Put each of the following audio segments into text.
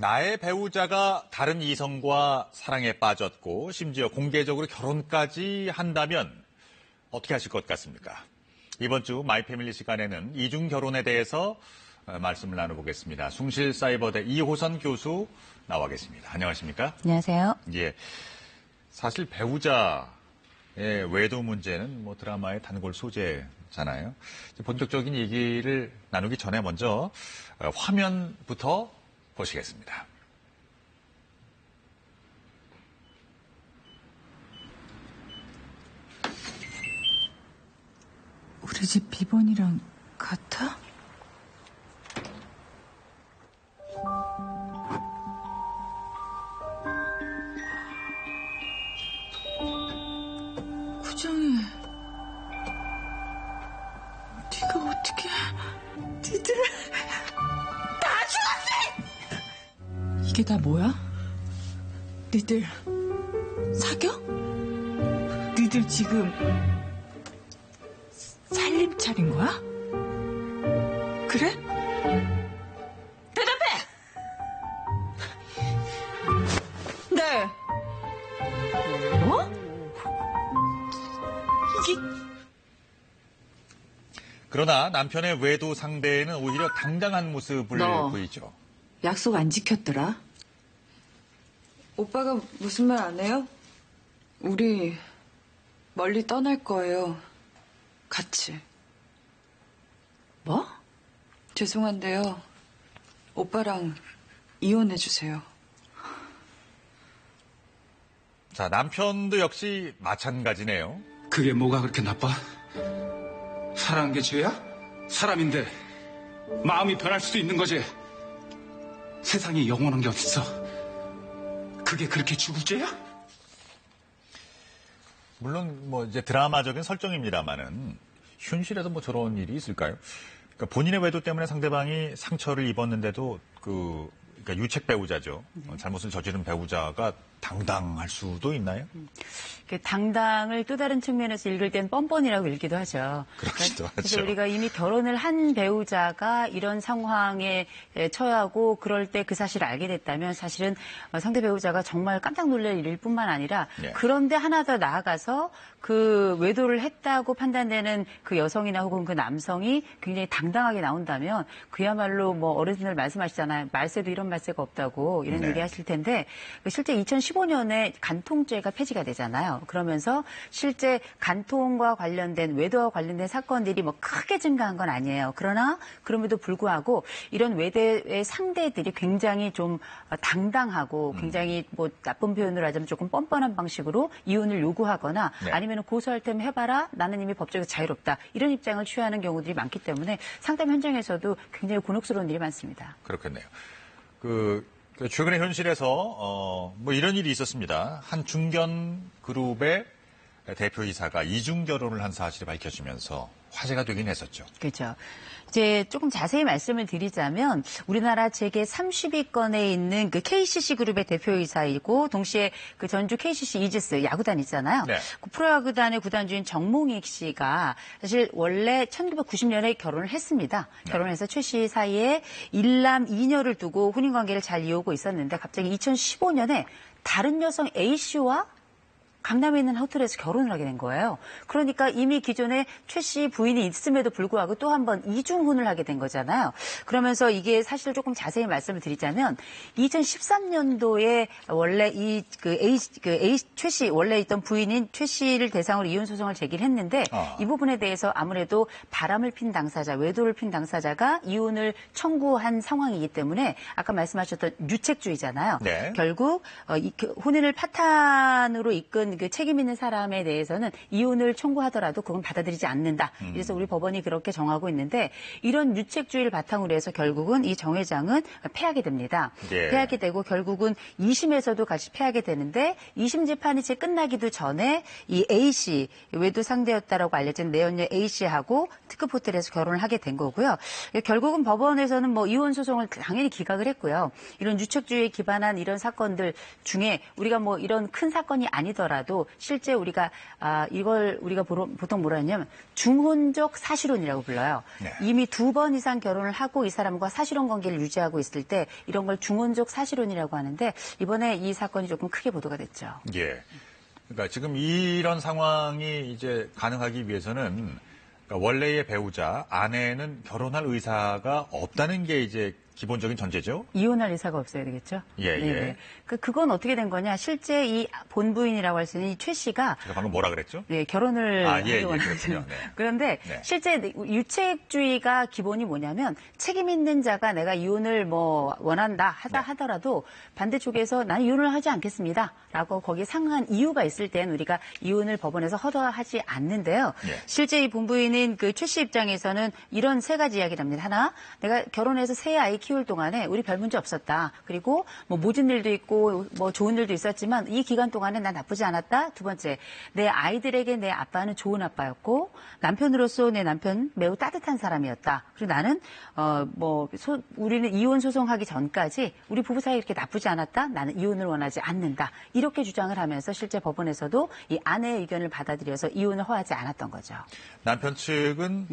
나의 배우자가 다른 이성과 사랑에 빠졌고 심지어 공개적으로 결혼까지 한다면 어떻게 하실 것 같습니까? 이번 주 마이 패밀리 시간에는 이중 결혼에 대해서 어, 말씀을 나눠보겠습니다. 숭실 사이버대 이호선 교수 나와 계십니다. 안녕하십니까? 안녕하세요. 예. 사실 배우자의 외도 문제는 뭐 드라마의 단골 소재잖아요. 본격적인 얘기를 나누기 전에 먼저 어, 화면부터 보시겠습니다. 우리 집 비번이랑 같아? 구정이 네가 어떻게 니들을 이게 다 뭐야? 니들 사겨? 니들 지금 살림 차린 거야? 그래? 대답해! 네. 뭐? 이게 그러나 남편의 외도 상대에는 오히려 당당한 모습을 너. 보이죠. 약속 안 지켰더라? 오빠가 무슨 말 안 해요? 우리 멀리 떠날 거예요. 같이. 뭐? 죄송한데요. 오빠랑 이혼해 주세요. 자, 남편도 역시 마찬가지네요. 그게 뭐가 그렇게 나빠? 사랑한 게 죄야? 사람인데 마음이 변할 수도 있는 거지. 세상에 영원한 게 어딨어? 그게 그렇게 죽을 죄야? 물론 뭐 이제 드라마적인 설정입니다만은 현실에도 뭐 저런 일이 있을까요? 그러니까 본인의 외도 때문에 상대방이 상처를 입었는데도 그 그러니까 유책 배우자죠. 어, 잘못을 저지른 배우자가 당당할 수도 있나요? 그 당당을 또 다른 측면에서 읽을 땐 뻔뻔이라고 읽기도 하죠. 그렇기도 그래서 하죠. 우리가 이미 결혼을 한 배우자가 이런 상황에 처하고 그럴 때 그 사실을 알게 됐다면 사실은 어, 상대 배우자가 정말 깜짝 놀랄 일일 뿐만 아니라 네. 그런데 하나 더 나아가서 그 외도를 했다고 판단되는 그 여성이나 혹은 그 남성이 굉장히 당당하게 나온다면 그야말로 뭐 어르신들 말씀하시잖아요. 말세도 이런 말세가 없다고 이런 네. 얘기 하실 텐데 실제 2015년에 간통죄가 폐지가 되잖아요. 그러면서 실제 간통과 관련된 외도와 관련된 사건들이 뭐 크게 증가한 건 아니에요. 그러나 그럼에도 불구하고 이런 외대의 상대들이 굉장히 좀 당당하고 굉장히 뭐 나쁜 표현으로 하자면 조금 뻔뻔한 방식으로 이혼을 요구하거나 네. 아니면 고소할 테면 해봐라 나는 이미 법적으로 자유롭다 이런 입장을 취하는 경우들이 많기 때문에 상담 현장에서도 굉장히 곤혹스러운 일이 많습니다. 그렇겠네요. 그, 그 최근에 현실에서 어, 뭐 이런 일이 있었습니다. 한 중견 그룹의 대표이사가 이중 결혼을 한 사실이 밝혀지면서 화제가 되긴 했었죠. 그렇죠. 이제 조금 자세히 말씀을 드리자면 우리나라 재계 30위권에 있는 그 KCC 그룹의 대표이사이고 동시에 그 전주 KCC 이지스 야구단 있잖아요. 네. 그 프로야구단의 구단주인 정몽익 씨가 사실 원래 1990년에 결혼을 했습니다. 네. 결혼해서 최 씨 사이에 일남 2녀를 두고 혼인 관계를 잘 이어오고 있었는데 갑자기 2015년에 다른 여성 A 씨와 강남에 있는 호텔에서 결혼을 하게 된 거예요. 그러니까 이미 기존에 최 씨 부인이 있음에도 불구하고 또 한 번 이중혼을 하게 된 거잖아요. 그러면서 이게 사실 조금 자세히 말씀을 드리자면 2013년도에 원래 이 그 A 그 A 최씨 원래 있던 부인인 최 씨를 대상으로 이혼 소송을 제기를 했는데 아. 이 부분에 대해서 아무래도 바람을 핀 당사자, 외도를 핀 당사자가 이혼을 청구한 상황이기 때문에 아까 말씀하셨던 유책주의잖아요. 네. 결국 어, 이, 그 혼인을 파탄으로 이끈 그 책임 있는 사람에 대해서는 이혼을 청구하더라도 그건 받아들이지 않는다. 음. 그래서 우리 법원이 그렇게 정하고 있는데 이런 유책주의를 바탕으로 해서 결국은 이 정 회장은 패하게 됩니다. 예. 패하게 되고 결국은 2심에서도 같이 패하게 되는데 2심 재판이 채 끝나기도 전에 이 A 씨 외도 상대였다라고 알려진 내연녀 A 씨하고 특급 호텔에서 결혼을 하게 된 거고요. 결국은 법원에서는 뭐 이혼 소송을 당연히 기각을 했고요. 이런 유책주의에 기반한 이런 사건들 중에 우리가 뭐 이런 큰 사건이 아니더라도 하더라도 실제 우리가 아, 이걸 우리가 보통 뭐라 하냐면 중혼적 사실혼이라고 불러요. 네. 이미 두 번 이상 결혼을 하고 이 사람과 사실혼 관계를 유지하고 있을 때 이런 걸 중혼적 사실혼이라고 하는데 이번에 이 사건이 조금 크게 보도가 됐죠. 예. 그러니까 지금 이런 상황이 이제 가능하기 위해서는 그러니까 원래의 배우자 아내는 결혼할 의사가 없다는 게 이제 기본적인 전제죠. 이혼할 의사가 없어야 되겠죠? 예, 네네. 예. 그, 그건 어떻게 된 거냐. 실제 이 본부인이라고 할 수 있는 이 최 씨가 제가 방금 뭐라 그랬죠? 네, 결혼을 아, 예, 예, 그렇군요. 네. 그런데 네. 실제 유책주의가 기본이 뭐냐면 책임 있는 자가 내가 이혼을 뭐 원한다 하다 네. 하더라도 반대쪽에서 나는 이혼을 하지 않겠습니다 라고 거기에 상한 이유가 있을 땐 우리가 이혼을 법원에서 허가하지 않는데요. 예. 실제 이 본부인인 그최 씨 입장에서는 이런 세 가지 이야기를 합니다. 하나, 내가 결혼해서 새 아이 키울 동안에 우리 별 문제 없었다. 그리고 뭐 모진 일도 있고 뭐 좋은 일도 있었지만 이 기간 동안에 난 나쁘지 않았다. 두 번째, 내 아이들에게 내 아빠는 좋은 아빠였고 남편으로서 내 남편 매우 따뜻한 사람이었다. 그리고 나는 어 뭐 우리는 이혼 소송하기 전까지 우리 부부 사이 이렇게 나쁘지 않았다. 나는 이혼을 원하지 않는다. 이렇게 주장을 하면서 실제 법원에서도 이 아내의 의견을 받아들여서 이혼을 허하지 않았던 거죠. 남편 측은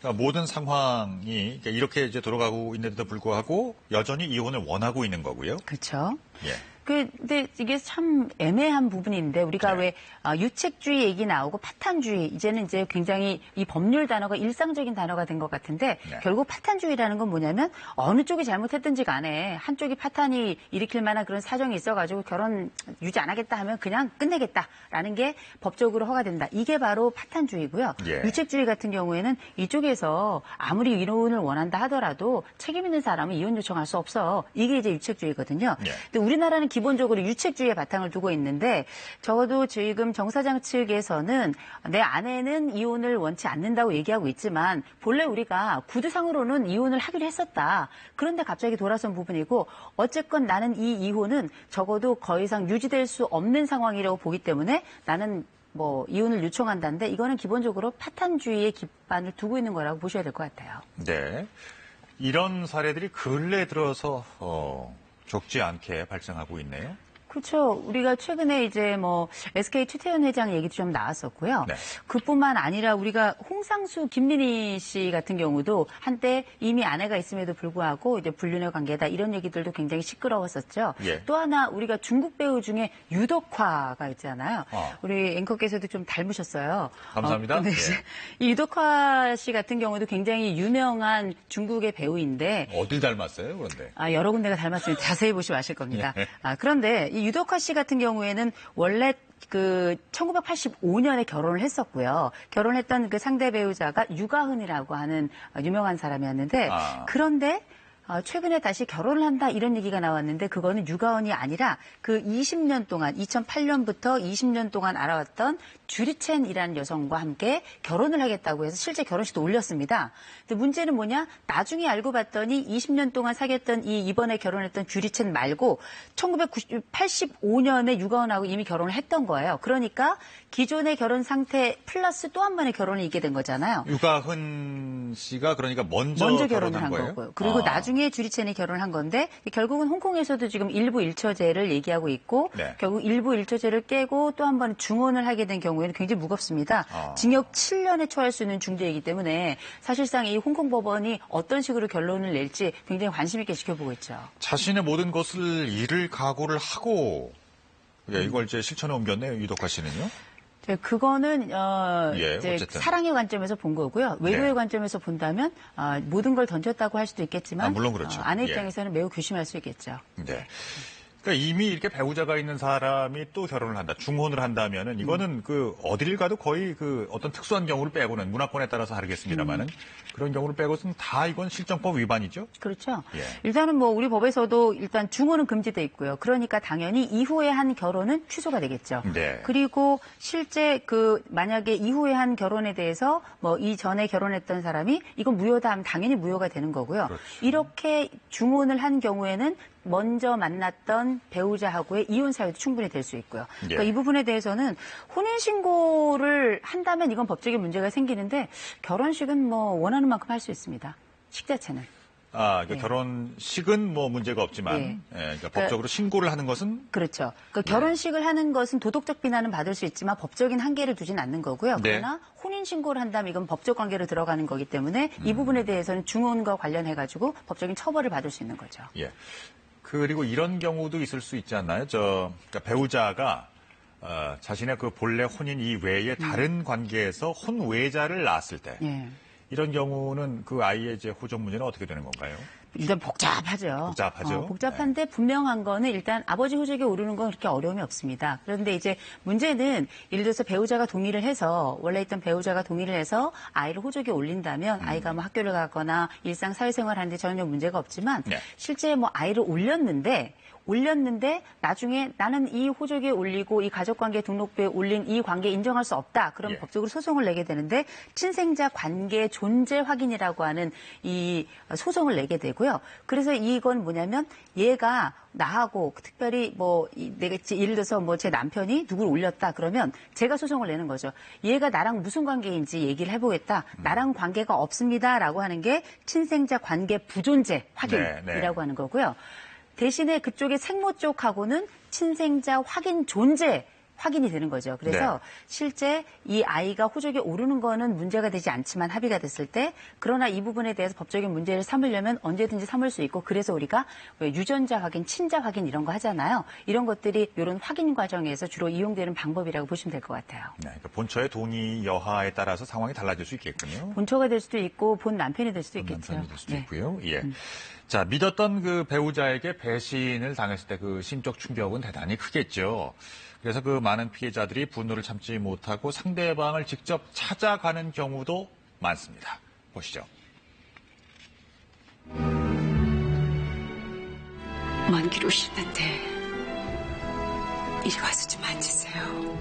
그러니까 모든 상황이 그러니까 이렇게 이제 돌아가고 있는데도 불구하고 여전히 이혼을 원하고 있는 거고요. 그렇죠. 예. 그, 근데 이게 참 애매한 부분인데 우리가 네. 왜 아, 유책주의 얘기 나오고 파탄주의 이제는 이제 굉장히 이 법률 단어가 일상적인 단어가 된 것 같은데 네. 결국 파탄주의라는 건 뭐냐면 어느 쪽이 잘못했든지 간에 한쪽이 파탄이 일으킬 만한 그런 사정이 있어가지고 결혼 유지 안 하겠다 하면 그냥 끝내겠다라는 게 법적으로 허가된다. 이게 바로 파탄주의고요. 예. 유책주의 같은 경우에는 이쪽에서 아무리 이혼을 원한다 하더라도 책임 있는 사람은 이혼 요청할 수 없어. 이게 이제 유책주의거든요. 예. 근데 우리나라는 기 본적으로 유책주의에 바탕을 두고 있는데 적어도 지금 정 사장 측에서는 내 아내는 이혼을 원치 않는다고 얘기하고 있지만 본래 우리가 구두상으로는 이혼을 하기로 했었다. 그런데 갑자기 돌아선 부분이고 어쨌건 나는 이 이혼은 적어도 더 이상 유지될 수 없는 상황이라고 보기 때문에 나는 뭐 이혼을 요청한다는데 이거는 기본적으로 파탄주의의 기반을 두고 있는 거라고 보셔야 될 것 같아요. 네. 이런 사례들이 근래 들어서 어, 적지 않게 발생하고 있네요. 그렇죠. 우리가 최근에 이제 뭐 SK 최태원 회장 얘기도 좀 나왔었고요. 네. 그뿐만 아니라 우리가 홍상수, 김민희 씨 같은 경우도 한때 이미 아내가 있음에도 불구하고 이제 불륜의 관계다 이런 얘기들도 굉장히 시끄러웠었죠. 예. 또 하나 우리가 중국 배우 중에 유덕화가 있잖아요. 어. 우리 앵커께서도 좀 닮으셨어요. 감사합니다. 어, 근데 예. 이 유덕화 씨 같은 경우도 굉장히 유명한 중국의 배우인데 어딜 닮았어요, 그런데? 아, 여러 군데가 닮았으니 자세히 보시면 아실 겁니다. 예. 아, 그런데 이 유덕화 씨 같은 경우에는 원래 그 1985년에 결혼을 했었고요. 결혼했던 그 상대 배우자가 유가은이라고 하는 유명한 사람이었는데 아. 그런데 아, 최근에 다시 결혼을 한다 이런 얘기가 나왔는데 그거는 유가은이 아니라 그 20년 동안 2008년부터 20년 동안 알아왔던 주리첸이라는 여성과 함께 결혼을 하겠다고 해서 실제 결혼식도 올렸습니다. 근데 문제는 뭐냐? 나중에 알고 봤더니 20년 동안 사귀었던 이 이번에 결혼했던 주리첸 말고 1985년에 유가은하고 이미 결혼을 했던 거예요. 그러니까 기존의 결혼 상태 플러스 또 한 번의 결혼이 있게 된 거잖아요. 유가흔 씨가 그러니까 먼저, 먼저 결혼을 결혼한 한 거예요? 거고요. 그리고 아. 나중에 주리첸이 결혼을 한 건데 결국은 홍콩에서도 지금 일부 일처제를 얘기하고 있고 네. 결국 일부 일처제를 깨고 또 한 번 중혼을 하게 된 경우에는 굉장히 무겁습니다. 아. 징역 7년에 처할 수 있는 중죄이기 때문에 사실상 이 홍콩 법원이 어떤 식으로 결론을 낼지 굉장히 관심 있게 지켜보고 있죠. 자신의 모든 것을 잃을 각오를 하고 예, 이걸 이제 실천에 옮겼네요, 유덕화 씨는요. 네, 그거는 어, 예, 이제 어쨌든. 사랑의 관점에서 본 거고요. 외도의 네. 관점에서 본다면 아, 모든 걸 던졌다고 할 수도 있겠지만 아, 물론 그렇죠. 어, 아내 예. 입장에서는 매우 조심할 수 있겠죠. 네. 그러니까 이미 이렇게 배우자가 있는 사람이 또 결혼을 한다, 중혼을 한다면은 이거는 그 어디를 가도 거의 그 어떤 특수한 경우를 빼고는 문화권에 따라서 다르겠습니다만은 그런 경우를 빼고는 다 이건 실정법 위반이죠. 그렇죠. 예. 일단은 뭐 우리 법에서도 일단 중혼은 금지돼 있고요. 그러니까 당연히 이후에 한 결혼은 취소가 되겠죠. 네. 그리고 실제 그 만약에 이후에 한 결혼에 대해서 뭐 이전에 결혼했던 사람이 이건 무효다 하면 당연히 무효가 되는 거고요. 그렇죠. 이렇게 중혼을 한 경우에는 먼저 만났던 배우자하고의 이혼 사유도 충분히 될 수 있고요. 그러니까 예. 이 부분에 대해서는 혼인 신고를 한다면 이건 법적인 문제가 생기는데 결혼식은 뭐 원하는 만큼 할 수 있습니다. 식자체는. 아, 그 네. 결혼식은 뭐 문제가 없지만 네. 예, 그러니까 법적으로 신고를 하는 것은 그렇죠. 그 네. 결혼식을 하는 것은 도덕적 비난은 받을 수 있지만 법적인 한계를 두진 않는 거고요. 네. 그러나 혼인 신고를 한다면 이건 법적 관계로 들어가는 거기 때문에 음. 이 부분에 대해서는 중혼과 관련해 가지고 법적인 처벌을 받을 수 있는 거죠. 예. 그리고 이런 경우도 있을 수 있지 않나요? 저 그러니까 배우자가 어, 자신의 그 본래 혼인 이외에 다른 관계에서 혼외자를 낳았을 때 음. 예. 이런 경우는 그 아이의 이제 호적 문제는 어떻게 되는 건가요? 일단 복잡하죠. 복잡하죠. 어, 복잡한데 분명한 거는 일단 아버지 호적에 오르는 건 그렇게 어려움이 없습니다. 그런데 이제 문제는 예를 들어서 배우자가 동의를 해서 원래 있던 배우자가 동의를 해서 아이를 호적에 올린다면 아이가 뭐 학교를 가거나 일상 사회생활 하는데 전혀 문제가 없지만 네. 실제 뭐 아이를 올렸는데 올렸는데 나중에 나는 이 호적에 올리고 이 가족관계 등록부에 올린 이 관계 인정할 수 없다. 그럼 예. 법적으로 소송을 내게 되는데 친생자 관계 존재 확인이라고 하는 이 소송을 내게 되고요. 그래서 이건 뭐냐면 얘가 나하고 특별히 뭐 이- 내가 지- 예를 들어서 뭐 제 남편이 누구를 올렸다 그러면 제가 소송을 내는 거죠. 얘가 나랑 무슨 관계인지 얘기를 해보겠다. 나랑 관계가 없습니다라고 하는 게 친생자 관계 부존재 확인이라고 네, 네. 하는 거고요. 대신에 그쪽의 생모 쪽하고는 친생자 확인 존재 확인이 되는 거죠. 그래서 네. 실제 이 아이가 호적에 오르는 거는 문제가 되지 않지만 합의가 됐을 때 그러나 이 부분에 대해서 법적인 문제를 삼으려면 언제든지 삼을 수 있고 그래서 우리가 왜 유전자 확인, 친자 확인 이런 거 하잖아요. 이런 것들이 이런 확인 과정에서 주로 이용되는 방법이라고 보시면 될 것 같아요. 네, 그러니까 본처의 동의 여하에 따라서 상황이 달라질 수 있겠군요. 본처가 될 수도 있고 본 남편이 될 수도 있겠죠. 남편이 될 수도 네. 있고요. 예. 자, 믿었던 그 배우자에게 배신을 당했을 때 그 심적 충격은 대단히 크겠죠. 그래서 그 많은 피해자들이 분노를 참지 못하고 상대방을 직접 찾아가는 경우도 많습니다. 보시죠. 먼 길 오시는데 이리 와서 좀 앉으세요.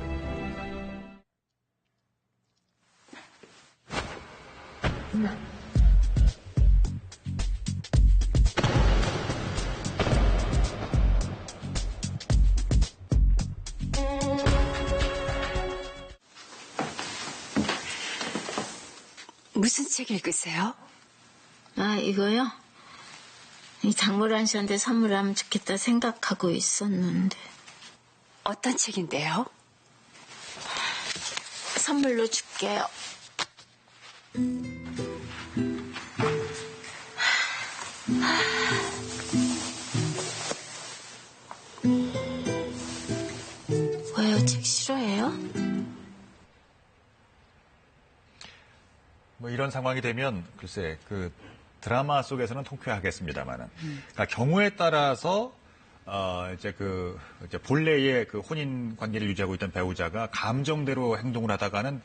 무슨 책 읽으세요? 아, 이거요? 이 장모란 씨한테 선물하면 좋겠다 생각하고 있었는데. 어떤 책인데요? 선물로 줄게요. 왜 이런 상황이 되면 글쎄 그 드라마 속에서는 통쾌하겠습니다만은. 그러니까 경우에 따라서 어 이제 그 이제 본래의 그 혼인 관계를 유지하고 있던 배우자가 감정대로 행동을 하다가는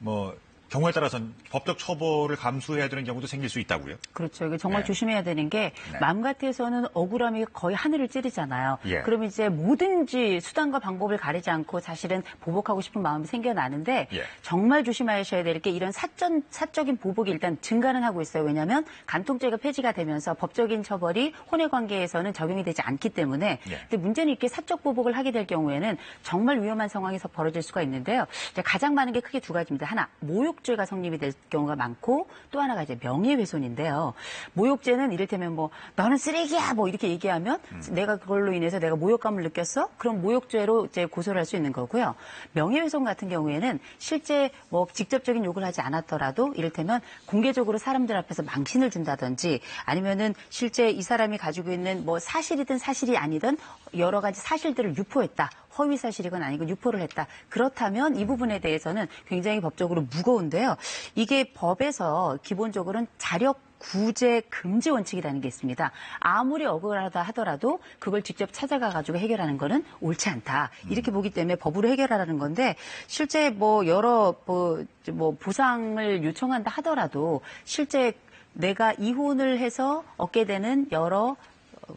뭐 경우에 따라서는 법적 처벌을 감수해야 되는 경우도 생길 수 있다고요. 그렇죠. 이게 정말 네. 조심해야 되는 게 네. 마음 같아서는 억울함이 거의 하늘을 찌르잖아요. 예. 그럼 이제 뭐든지 수단과 방법을 가리지 않고 사실은 보복하고 싶은 마음이 생겨나는데 예. 정말 조심하셔야 될 게 이런 사전 사적인 보복이 일단 증가는 하고 있어요. 왜냐하면 간통죄가 폐지가 되면서 법적인 처벌이 혼외 관계에서는 적용이 되지 않기 때문에 예. 근데 문제는 이렇게 사적 보복을 하게 될 경우에는 정말 위험한 상황에서 벌어질 수가 있는데요. 가장 많은 게 크게 두 가지입니다. 하나, 모욕 죄가 성립이 될 경우가 많고 또 하나가 이제 명예훼손인데요. 모욕죄는 이를테면 뭐 너는 쓰레기야 뭐 이렇게 얘기하면 내가 그걸로 인해서 내가 모욕감을 느꼈어? 그럼 모욕죄로 이제 고소를 할 수 있는 거고요. 명예훼손 같은 경우에는 실제 뭐 직접적인 욕을 하지 않았더라도 이를테면 공개적으로 사람들 앞에서 망신을 준다든지 아니면은 실제 이 사람이 가지고 있는 뭐 사실이든 사실이 아니든 여러 가지 사실들을 유포했다. 허위 사실이건 아니건 유포를 했다. 그렇다면 이 부분에 대해서는 굉장히 법적으로 무거운데요. 이게 법에서 기본적으로는 자력 구제 금지 원칙이라는 게 있습니다. 아무리 억울하다 하더라도 그걸 직접 찾아가 가지고 해결하는 거는 옳지 않다. 이렇게 보기 때문에 법으로 해결하라는 건데 실제 뭐 여러 뭐, 뭐 보상을 요청한다 하더라도 실제 내가 이혼을 해서 얻게 되는 여러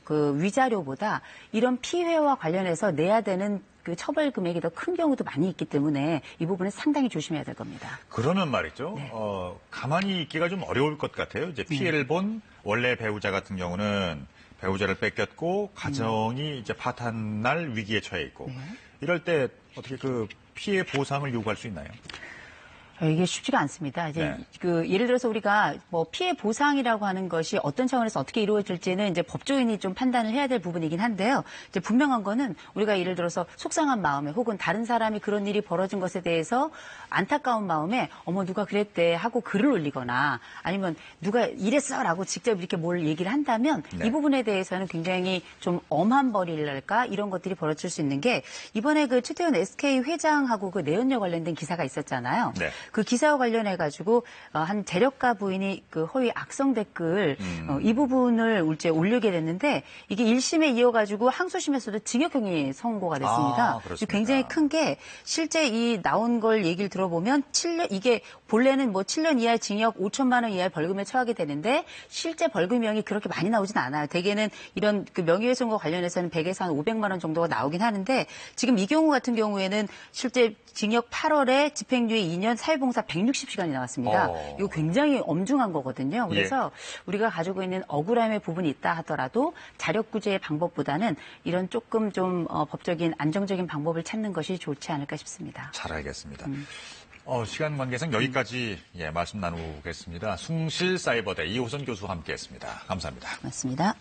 그 위자료보다 이런 피해와 관련해서 내야 되는 그 처벌 금액이 더 큰 경우도 많이 있기 때문에 이 부분은 상당히 조심해야 될 겁니다. 그러면 말이죠. 네. 어, 가만히 있기가 좀 어려울 것 같아요. 이제 피해를 본 원래 배우자 같은 경우는 배우자를 뺏겼고 가정이 이제 파탄 날 위기에 처해 있고 네. 이럴 때 어떻게 그 피해 보상을 요구할 수 있나요? 어, 이게 쉽지가 않습니다. 이제 네. 그 예를 들어서 우리가 뭐 피해 보상이라고 하는 것이 어떤 차원에서 어떻게 이루어질지는 이제 법조인이 좀 판단을 해야 될 부분이긴 한데요. 이제 분명한 거는 우리가 예를 들어서 속상한 마음에 혹은 다른 사람이 그런 일이 벌어진 것에 대해서 안타까운 마음에 어머 누가 그랬대 하고 글을 올리거나 아니면 누가 이랬어라고 직접 이렇게 뭘 얘기를 한다면 네. 이 부분에 대해서는 굉장히 좀 엄한 벌이랄까 이런 것들이 벌어질 수 있는 게 이번에 그 최태원 SK 회장하고 그 내연녀 관련된 기사가 있었잖아요. 네. 그 기사와 관련해 가지고 어, 한 재력가 부인이 그 허위 악성 댓글 음. 어, 이 부분을 이제 올리게 됐는데 이게 1심에 이어 가지고 항소심에서도 징역형이 선고가 됐습니다. 아? 굉장히 큰 게 실제 이 나온 걸 얘기를 들어보면 7년 이게 본래는 뭐 7년 이하의 징역 5천만 원 이하의 벌금에 처하게 되는데 실제 벌금형이 그렇게 많이 나오진 않아요. 대개는 이런 그 명예훼손과 관련해서는 100에서 한 500만 원 정도가 나오긴 하는데 지금 이 경우 같은 경우에는 실제 징역 8월에 집행유예 2년 사 회봉사 160시간이 나왔습니다. 어. 이거 굉장히 엄중한 거거든요. 예. 그래서 우리가 가지고 있는 억울함의 부분이 있다 하더라도 자력구제의 방법보다는 이런 조금 좀 어, 법적인 안정적인 방법을 찾는 것이 좋지 않을까 싶습니다. 잘 알겠습니다. 음. 어, 시간 관계상 여기까지 예, 말씀 나누겠습니다. 숭실 사이버대 이호선 교수와 함께했습니다. 감사합니다. 고맙습니다.